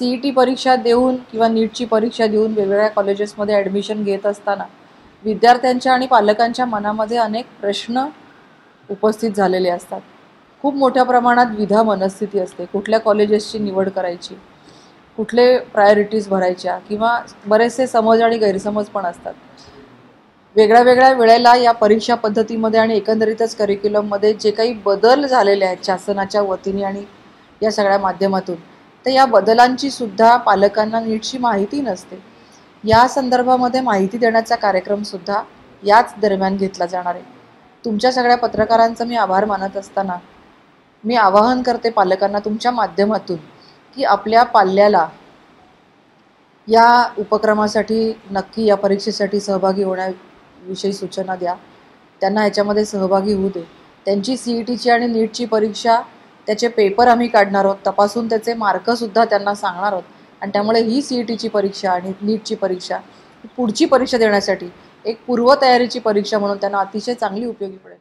C E T परीक्षा देऊन किंवा नीटची परीक्षा देऊन वेगवेगळ्या कॉलेजेसमध्ये ॲडमिशन घेत असताना विद्यार्थ्यांच्या आणि पालकांच्या मनामध्ये अनेक प्रश्न उपस्थित झालेले असतात. खूप मोठ्या प्रमाणात विधा मनस्थिती असते. कुठल्या कॉलेजेसची निवड करायची कुठले प्रायोरिटीज भरायच्या किंवा बरेचसे समज आणि गैरसमज पण असतात. वेगळ्या वेगळ्या वेळेला या परीक्षा पद्धतीमध्ये आणि एकंदरीतच करिक्युलममध्ये जे काही बदल झालेले आहेत शासनाच्या वतीने आणि या सगळ्या माध्यमातून तर या बदलांची सुद्धा पालकांना नीटची माहिती नसते. या संदर्भामध्ये माहिती देण्याचा कार्यक्रमसुद्धा याच दरम्यान घेतला जाणार आहे. तुमच्या सगळ्या पत्रकारांचं मी आभार मानत असताना मी आवाहन करते पालकांना तुमच्या माध्यमातून की आपल्या पाल्याला या उपक्रमासाठी नक्की या परीक्षेसाठी सहभागी होण्याविषयी सूचना द्या. त्यांना ह्याच्यामध्ये सहभागी होऊ दे. त्यांची सी ई टीची आणि नीटची परीक्षा त्याचे पेपर आम्ही काढणार आहोत तपासून त्याचे मार्कसुद्धा त्यांना सांगणार आहोत. आणि त्यामुळे ही सी ई टीची परीक्षा आणि नीटची परीक्षा पुढची परीक्षा देण्यासाठी एक पूर्वतयारीची परीक्षा म्हणून त्यांना अतिशय चांगली उपयोगी पडेल.